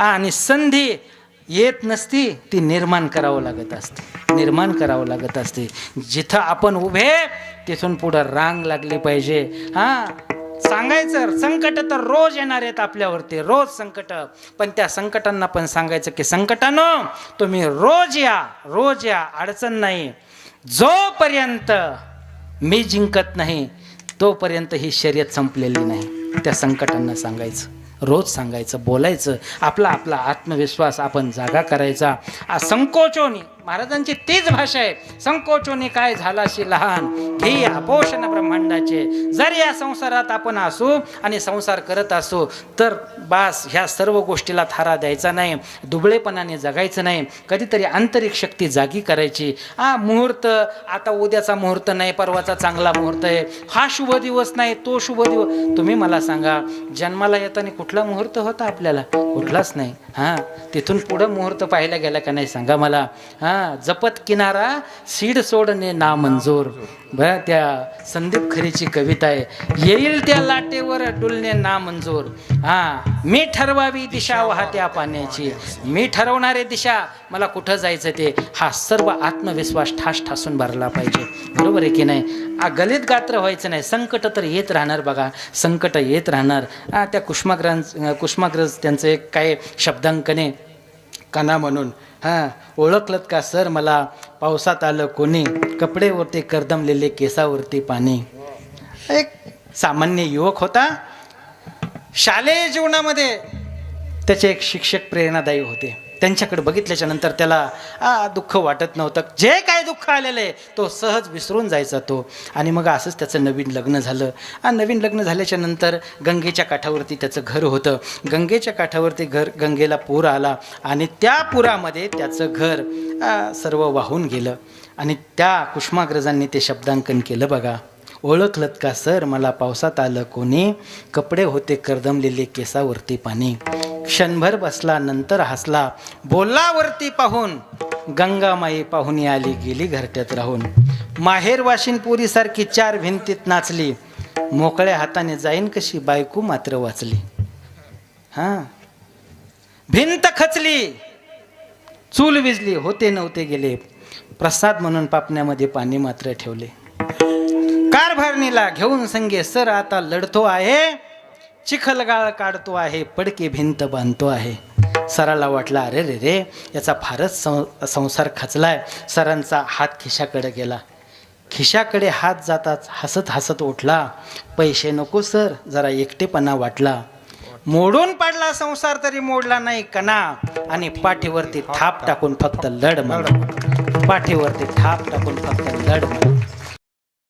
आणि संधी येत नसती ती निर्माण करावं लागत असते. निर्माण करावं लागत असते. जिथं आपण उभे तिथून पुढं रांग लागली पाहिजे. हां? सांगायचं संकट तर रोज येणार आहेत आपल्यावरती रोज संकट. पण त्या संकटांना पण सांगायचं की संकटानं तुम्ही रोज या रोज या अडचण नाही. जोपर्यंत मी जिंकत नाही तोपर्यंत ही शर्यत संपलेली नाही. त्या संकटांना सांगायचं. रोज सांगायचं बोलायचं. आपला आपला आत्मविश्वास आपण जागा करायचा. आ, संकोचोनी महाराजांची तीच भाषा आहे. संकोचोने काय झालाशी लहान? घे आपोषण ब्रह्मांडाचे. जर या संसारात आपण असू आणि संसार करत असू तर बास ह्या सर्व गोष्टीला थारा द्यायचा नाही. दुबळेपणाने जगायचं नाही. कधीतरी आंतरिक शक्ती जागी करायची. हा मुहूर्त आता उद्याचा मुहूर्त नाही परवाचा चांगला मुहूर्त आहे. हा शुभ दिवस नाही तो शुभ दिवस. तुम्ही मला सांगा जन्माला येताना कुठला मुहूर्त होता आपल्याला? कुठलाच नाही. हां तिथून पुढं मुहूर्त पाहायला गेला का नाही सांगा मला. हां जपत किनारा सीड सोडणे ना मंजूर. बरं त्या संदीप खरीची कविता आहे येईल त्या लाटेवर डुलणे ना मंजूर. हा मी ठरवावी दिशा वाहत्या पाण्याची. मी ठरवणारे दिशा मला कुठं जायचं ते हा सर्व आत्मविश्वास ठास ठासून भरला पाहिजे. बरोबर आहे की नाही? आ गलित गात्र व्हायचं नाही संकट तर येत राहणार बघा संकट येत राहणार. त्या कुष्माग्रां कुष्माग्रज त्यांचं एक काय शब्दांकने कणा म्हणून. हां ओळखलत का सर मला? पावसात आलं कोणी? कपडेवरती करदमलेले केसावरती पाणी. एक सामान्य युवक होता. शालेय जीवनामध्ये त्याचे एक शिक्षक प्रेरणादायी होते. त्यांच्याकडे बघितल्याच्या नंतर त्याला आ, दुःख वाटत नव्हतं. जे काय दुःख आलेलं आहे तो सहज विसरून जायचा तो. आणि मग असंच त्याचं नवीन लग्न झालं. आणि नवीन लग्न झाल्याच्यानंतर गंगेच्या काठावरती त्याचं घर होतं. गंगेच्या काठावरती घर गंगेला पूर आला आणि त्या पुरामध्ये त्याचं घर सर्व वाहून गेलं. आणि त्या कुष्माग्रजांनी ते शब्दांकन केलं बघा. ओळखलत का सर? मला पावसात आलं कोणी. कपडे होते करदमलेले केसावरती पाणी. क्षणभर बसला नंतर हसला. बोलावरती पाहून गंगामाई पाहुणी आली गेली घरट्यात राहून. माहेर वाशिनपुरीसारखी चार भिंतीत नाचली. मोकळ्या हाताने जाईन कशी बायको मात्र वाचली. हां? भिंत खचली. चूल विजली होते नव्हते गेले. प्रसाद म्हणून पापण्यामध्ये पाणी मात्र ठेवले. कारभारणीला घेऊन संगे सर आता लढतो आहे. चिखलगाळ काढतो आहे पडके भिंत बांधतो आहे. सराला वाटला अरे रे रे याचा फारच सं संसार खचलाय. सरांचा हात खिशाकडे गेला. खिशाकडे हात जाताच हसत हसत उठला. पैसे नको सर. जरा एकटेपणा वाटला. मोडून पडला संसार तरी मोडला नाही कणा आणि पाठीवरती थाप टाकून फक्त लढ म्हणा. पाठीवरती थाप टाकून फक्त लढ म्हणा.